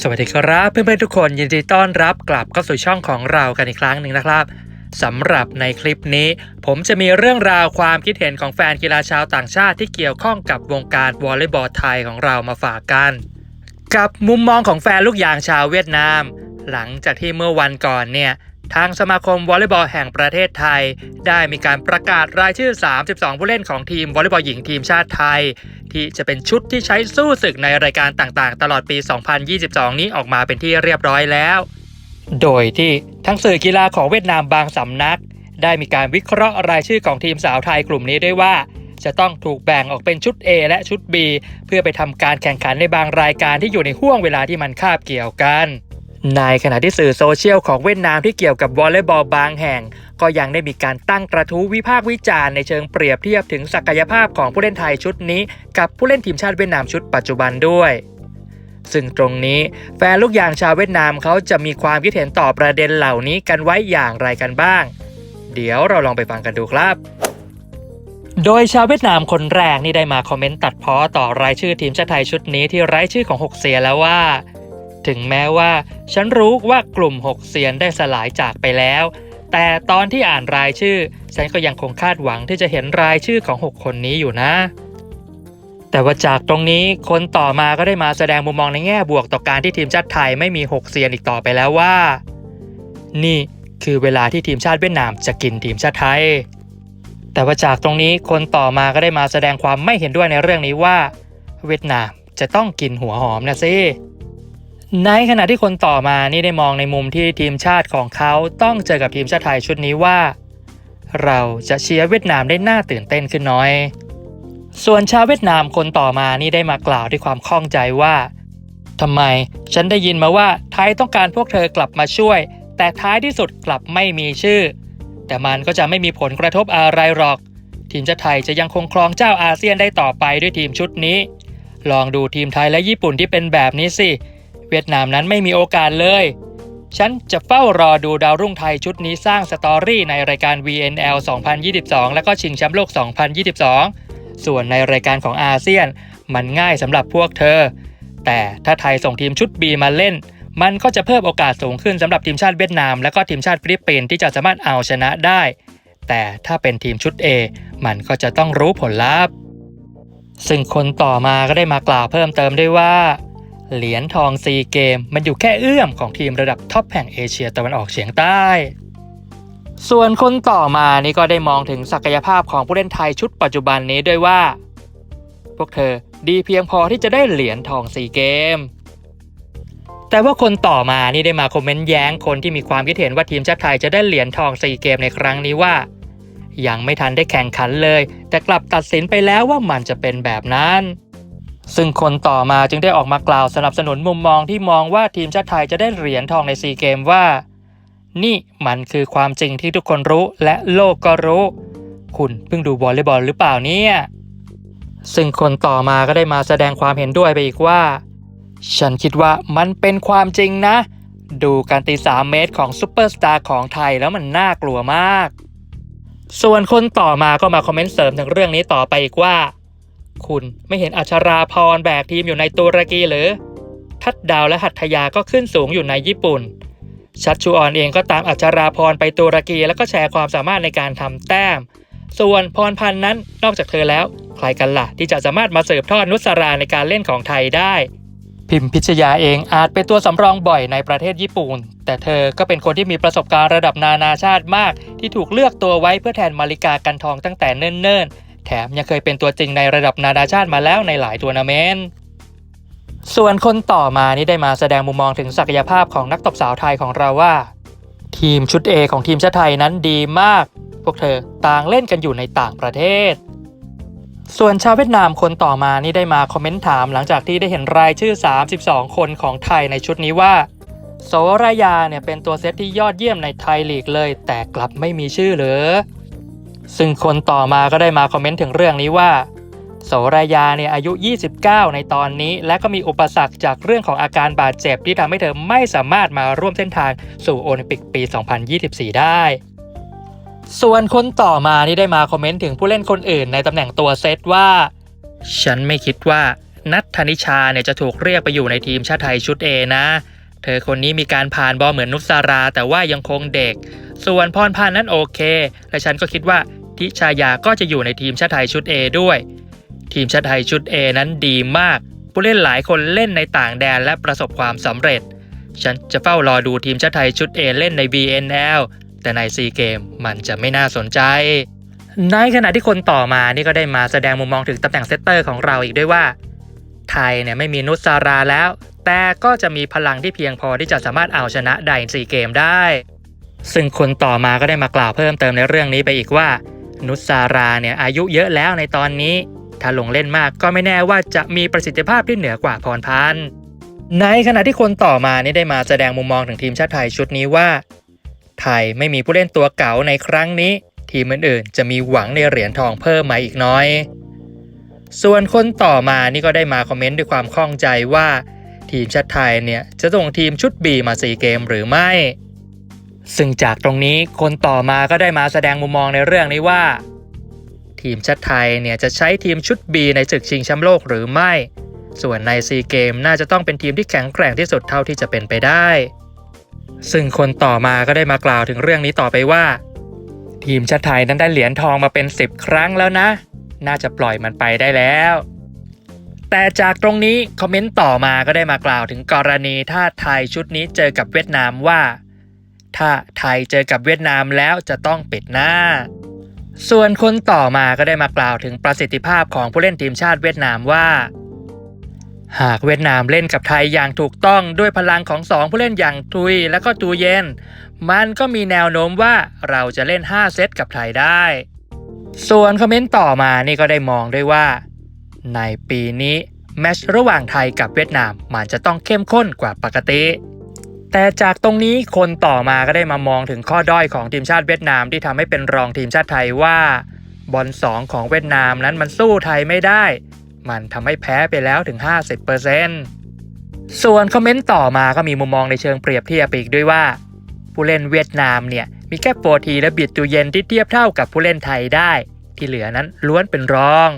สวัสดีครับเพื่อนๆทุกคนยินดีต้อนรับกลับเข้าสู่ช่องของเรากันอีกครั้งหนึ่งนะครับสำหรับในคลิปนี้ ผมจะมีเรื่องราวความคิดเห็นของแฟนกีฬาชาวต่างชาติที่เกี่ยวข้องกับวงการวอลเลย์บอลไทยของเรามาฝากกัน กับมุมมองของแฟนลูกยางชาวเวียดนาม หลังจากที่เมื่อวันก่อนเนี่ยทางสมาคมวอลเลย์บอลแห่งประเทศไทย ได้มีการประกาศรายชื่อ 32 ผู้เล่นของทีมวอลเลย์บอลหญิงทีมชาติไทย ที่จะเป็นชุดที่ใช้สู้ศึกในรายการต่างๆ ตลอดปี 2022 นี้ออกมาเป็นที่เรียบร้อยแล้ว โดยที่ทั้งสื่อกีฬาของเวียดนามบางสำนัก ได้มีการวิเคราะห์รายชื่อของทีมสาวไทยกลุ่มนี้ด้วยว่า จะต้องถูกแบ่งออกเป็นชุด A และชุด B เพื่อไปทำการแข่งขันในบางรายการที่อยู่ในห่วงเวลาที่มันคาบเกี่ยวกัน ในขณะที่สื่อโซเชียลของเวียดนามที่เกี่ยวกับวอลเลย์บอลบางแห่ง ก็ยังได้มีการตั้งกระทู้วิพากษ์วิจารณ์ในเชิงเปรียบเทียบถึงศักยภาพของผู้เล่นไทยชุดนี้ กับผู้เล่นทีมชาติเวียดนามชุดปัจจุบันด้วย ซึ่งตรงนี้แฟนลูกยางชาวเวียดนามเขาจะมีความคิดเห็นต่อประเด็นเหล่านี้กันไว้อย่างไรกันบ้าง เดี๋ยวเราลองไปฟังกันดูครับโดยชาวเวียดนามคนแรกนี่ได้มาคอมเมนต์ตัดพ้อต่อรายชื่อทีมชาติไทยชุดนี้ที่ไร้ชื่อของหกเสียแล้วว่า ถึงแม้ว่า ฉันรู้ว่ากลุ่มหกเซียนได้สลายจากไปแล้ว แต่ตอนที่อ่านรายชื่อ ฉันก็ยังคงคาดหวังที่จะเห็นรายชื่อของ6คนนี้อยู่นะ แต่ว่าจากตรงนี้คนต่อมาก็ได้มาแสดงมุมมองในแง่บวกต่อการที่ทีมชาติไทยไม่มี6เซียนอีกต่อไปแล้วว่า นี่คือเวลาที่ทีมชาติเวียดนามจะกินทีมชาติไทย แต่ว่าจากตรงนี้คนต่อมาก็ได้มาแสดงความไม่เห็นด้วยในเรื่องนี้ว่า เวียดนามจะต้องกินหัวหอมนะสิ ในขณะที่คนต่อมานี่ได้มองในมุมที่ทีมชาติของเขาต้องเจอกับทีมชาติไทยชุดนี้ว่า เราจะเชียร์เวียดนามได้น่าตื่นเต้นขึ้นน้อย ส่วนชาวเวียดนามคนต่อมานี่ได้มากล่าวด้วยความข้องใจว่าทำไมฉันได้ยินมาว่าไทยต้องการพวกเธอกลับมาช่วย แต่ท้ายที่สุดกลับไม่มีชื่อ แต่มันก็จะไม่มีผลกระทบอะไรหรอก ทีมชาติไทยจะยังคงครองเจ้าอาเซียนได้ต่อไปด้วยทีมชุดนี้ ลองดูทีมไทยและญี่ปุ่นที่เป็นแบบนี้สิ เวียดนามนั้นไม่มีโอกาสเลย ฉันจะเฝ้ารอดูดาวรุ่งไทยชุดนี้สร้างสตอรี่ในรายการ VNL 2022 แล้วก็ชิงแชมป์โลก 2022 ส่วนในรายการของอาเซียน มันง่ายสำหรับพวกเธอ แต่ถ้าไทยส่งทีมชุด B มาเล่น มันก็จะเพิ่มโอกาสสูงขึ้นสำหรับทีมชาติเวียดนาม และก็ทีมชาติฟิลิปปินส์ที่จะสามารถเอาชนะได้ แต่ถ้าเป็นทีมชุด A มันก็จะต้องรู้ผลลัพธ์ซึ่งคนต่อมาก็ได้มากล่าวเพิ่มเติมด้วยว่า เหรียญทองซีเกม มันอยู่แค่เอื้อมของทีมระดับท็อปแห่งเอเชียตะวันออกเฉียงใต้ ส่วนคนต่อมานี่ก็ได้มองถึงศักยภาพของผู้เล่นไทยชุดปัจจุบันนี้ด้วยว่า พวกเธอดีเพียงพอที่จะได้เหรียญทองซีเกม แต่ว่าคนต่อมานี่ได้มาคอมเมนต์แย้งคนที่มีความคิดเห็นว่าทีมชาติไทยจะได้เหรียญทองซีเกมในครั้งนี้ว่า ยังไม่ทันได้แข่งขันเลย แต่กลับตัดสินไปแล้วว่ามันจะเป็นแบบนั้น ซึ่งคนต่อมาจึงได้ออกมากล่าวสนับสนุนมุมมองที่มองว่าทีมชาติไทยจะได้เหรียญทองในซีเกมว่า นี่มันคือความจริงที่ทุกคนรู้และโลกก็รู้ คุณเพิ่งดูวอลเลย์บอลหรือเปล่าเนี่ยซึ่งคนต่อมาก็ได้มาแสดงความเห็นด้วยไปอีกว่า ฉันคิดว่ามันเป็นความจริงนะ ดูการตีสามเมตรของซูเปอร์สตาร์ของไทยแล้วมันน่ากลัวมาก ส่วนคนต่อมาก็มาคอมเมนต์เสริมถึงเรื่องนี้ต่อไปอีกว่า คุณไม่เห็นอัชราพรแบกทีมอยู่ในตุรกีหรือ ทัดดาวและหัตถยาก็ขึ้นสูงอยู่ในญี่ปุ่น ชัดชูออนเองก็ตามอัชราพรไปตุรกีแล้วก็แชร์ความสามารถในการทำแต้ม ส่วนพรพันธ์นั้นนอกจากเธอแล้ว ใครกันล่ะที่จะสามารถมาสืบทอดนุสราในการเล่นของไทยได้พิมพิชยาเองอาจเป็นตัวสำรองบ่อยในประเทศญี่ปุ่น แต่เธอก็เป็นคนที่มีประสบการณ์ระดับนานาชาติมาก ที่ถูกเลือกตัวไว้เพื่อแทนมาริกากันทองตั้งแต่เนิ่นๆ แถมยังเคยเป็นตัวจริงในระดับนานาชาติมาแล้วในหลายทัวร์นาเมนต์ส่วนคนต่อมานี่ได้มาแสดงมุมมองถึงศักยภาพของนักตบสาวไทยของเราว่า ทีมชุด A ของทีมชาติไทยนั้นดีมาก พวกเธอต่างเล่นกันอยู่ในต่างประเทศ ส่วนชาวเวียดนามคนต่อมานี่ได้มาคอมเมนต์ถามหลังจากที่ได้เห็นรายชื่อ 32 คนของไทยในชุดนี้ว่าโสรายาเนี่ยเป็นตัวเซตที่ยอดเยี่ยมในไทยลีกเลย แต่กลับไม่มีชื่อเหรอ ซึ่งคนต่อมาก็ได้มาคอมเมนต์ถึงเรื่องนี้ว่า โสรายาเนี่ยอายุ 29 ในตอนนี้ และก็มีอุปสรรคจากเรื่องของอาการบาดเจ็บที่ทำให้เธอไม่สามารถมาร่วมเส้นทางสู่โอลิมปิกปี 2024 ได้ ส่วนคนต่อมานี่ได้มาคอมเมนต์ถึงผู้เล่นคนอื่นในตำแหน่งตัวเซตว่า ฉันไม่คิดว่านัทธนิชาเนี่ยจะถูกเรียกไปอยู่ในทีมชาติไทยชุด A นะ เธอคนนี้มีการผ่านบอลเหมือนนุสารา แต่ว่ายังคงเด็ก ส่วนพรพันธ์นั้นโอเค และฉันก็คิดว่าทิชายาก็จะอยู่ในทีมชาติไทยชุด A ด้วย ทีมชาติไทยชุด A นั้นดีมาก ผู้เล่นหลายคนเล่นในต่างแดนและประสบความสำเร็จ ฉันจะเฝ้ารอดูทีมชาติไทยชุด A เล่นใน BNL แต่ในซีเกมมันจะไม่น่าสนใจ ในขณะที่คนต่อมานี่ก็ได้มาแสดงมุมมองถึงตำแหน่งเซตเตอร์ของเราอีกด้วยว่า ไทยเนี่ยไม่มีนุสาราแล้ว แต่ก็จะมีพลังที่เพียงพอที่จะสามารถเอาชนะได้ในซีเกมได้ ซึ่งคนต่อมาก็ได้มากล่าวเพิ่มเติมในเรื่องนี้ไปอีกว่า นุสาราเนี่ยอายุเยอะแล้วในตอนนี้ ถ้าลงเล่นมากก็ไม่แน่ว่าจะมีประสิทธิภาพที่เหนือกว่าพรพันธ์ในขณะที่คนต่อมานี่ได้มาแสดงมุมมองถึงทีมชาติไทยชุดนี้ว่า ไทยไม่มีผู้เล่นตัวเก่าในครั้งนี้ ทีมอื่นๆจะมีหวังในเหรียญทองเพิ่มมาอีกน้อย ส่วนคนต่อมานี่ก็ได้มาคอมเมนต์ด้วยความข้องใจว่า ทีมชาติไทยเนี่ยจะส่งทีมชุด B มาซีเกมหรือไม่ ซึ่งจากตรงนี้คนต่อมาก็ได้มาแสดงมุมมองในเรื่องนี้ว่า ทีมชาติไทยเนี่ยจะใช้ทีมชุด B ในศึกชิงแชมป์โลกหรือไม่ ส่วนในซีเกมน่าจะต้องเป็นทีมที่แข็งแกร่งที่สุดเท่าที่จะเป็นไปได้ ซึ่งคนต่อมาก็ได้มากล่าวถึงเรื่องนี้ต่อไปว่า ทีมชาติไทยนั้นได้เหรียญทองมาเป็น 10 ครั้งแล้วนะ น่าจะปล่อยมันไปได้แล้ว แต่จากตรงนี้คอมเมนต์ต่อมาก็ได้มากล่าวถึงกรณีถ้าไทยชุดนี้เจอกับเวียดนามว่า ถ้าไทยเจอกับเวียดนามแล้วจะต้องปิดหน้า ส่วนคนต่อมาก็ได้มากล่าวถึงประสิทธิภาพของผู้เล่นทีมชาติเวียดนามว่า หากเวียดนามเล่นกับไทยอย่างถูกต้องด้วยพลังของสองผู้เล่นอย่างทุยและก็ตูเย็น มันก็มีแนวโน้มว่าเราจะเล่น 5 เซตกับไทยได้ ส่วนคอมเมนต์ต่อมานี่ก็ได้มองด้วยว่า ในปีนี้แมชระหว่างไทยกับเวียดนามมันจะต้องเข้มข้นกว่าปกติ แต่จากตรงนี้คนต่อมาก็ได้มามองถึงข้อด้อยของทีมชาติเวียดนามที่ทำให้เป็นรองทีมชาติไทยว่า บอลสองของเวียดนามนั้นมันสู้ไทยไม่ได้ มันทำให้แพ้ไปแล้วถึง 50%ส่วนคอมเมนต์ต่อมาก็มีมุมมองในเชิงเปรียบเทียบอีกด้วยว่า ผู้เล่นเวียดนามเนี่ย มีแค่โฟทีและบิดตูเย็นที่เทียบเท่ากับผู้เล่นไทยได้ ที่เหลือนั้นล้วนเป็นรอง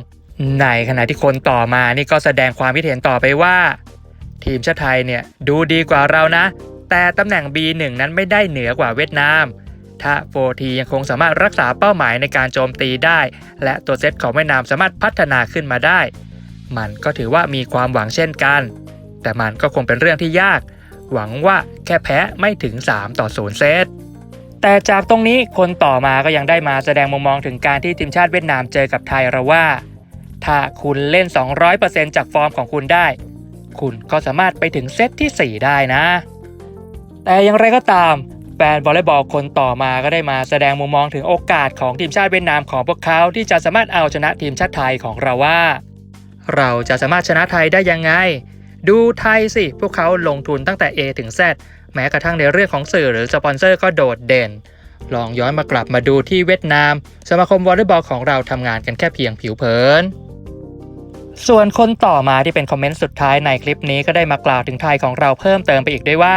ในขณะที่คนต่อมานี่ก็แสดงความคิดเห็นต่อไปว่า ทีมชาติไทยเนี่ยดูดีกว่าเรานะ แต่ตำแหน่ง B1 นั้นไม่ได้เหนือกว่าเวียดนาม ถ้าโฟทียังคงสามารถรักษาเป้าหมายในการโจมตีได้ และตัวเซตของเวียดนามสามารถพัฒนาขึ้นมาได้ มันก็ถือว่ามีความหวังเช่นกัน แต่มันก็คงเป็นเรื่องที่ยาก หวังว่าแค่แพ้ไม่ถึง 3 ต่อ 0 เซต แต่จากตรงนี้คนต่อมาก็ยังได้มาแสดงมุมมองถึงการที่ทีมชาติเวียดนามเจอกับไทยเราว่า ถ้าคุณเล่น 200%จากฟอร์มของคุณได้ คุณก็สามารถไปถึงเซตที่ 4 ได้นะ แต่อย่างไรก็ตามแฟนวอลเลย์บอลคนต่อมาก็ได้มาแสดงมุมมองถึงโอกาสของทีมชาติเวียดนามของพวกเขาที่จะสามารถเอาชนะทีมชาติไทยของเราว่า เราจะสามารถชนะไทยได้ยังไง ดูไทยสิ พวกเขาลงทุนตั้งแต่ A ถึง Z แม้กระทั่งในเรื่องของสื่อหรือสปอนเซอร์ก็โดดเด่น ลองย้อนมากลับมาดูที่เวียดนาม สมาคมวอลเลย์บอลของเราทำงานกันแค่เพียงผิวเผินส่วนคนต่อมาที่เป็นคอมเมนต์สุดท้ายในคลิปนี้ก็ได้มากล่าวถึงไทยของเราเพิ่มเติมไปอีกด้วยว่า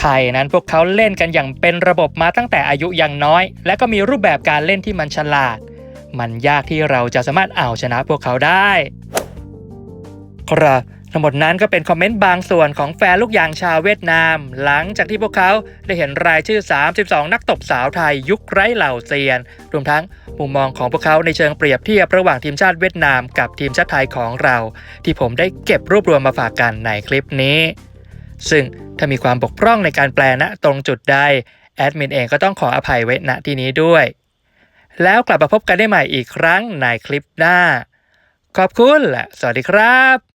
ไทยนั้นพวกเขาเล่นกันอย่างเป็นระบบมาตั้งแต่อายุยังน้อย และก็มีรูปแบบการเล่นที่มันฉลาด มันยากที่เราจะสามารถเอาชนะพวกเขาได้ ครับ ทั้งหมดนั้นก็เป็นคอมเมนต์บางส่วนของแฟนลูกยางชาวเวียดนาม หลังจากที่พวกเขาได้เห็นรายชื่อ 32 นักตบสาวไทยยุคไร้เหล่าเซียน รวมทั้งมุมมองของพวกเขาในเชิงเปรียบเทียบระหว่างทีมชาติเวียดนามกับทีมชาติไทยของเรา ที่ผมได้เก็บรวบรวมมาฝากกันในคลิปนี้ ซึ่งถ้ามีความบกพร่องในการแปลณตรงจุดใดแอดมินเองก็ต้องขออภัยไว้ณที่นี้ด้วย แล้วกลับมาพบกันได้ใหม่อีกครั้งในคลิปหน้า ขอบคุณและสวัสดีครับ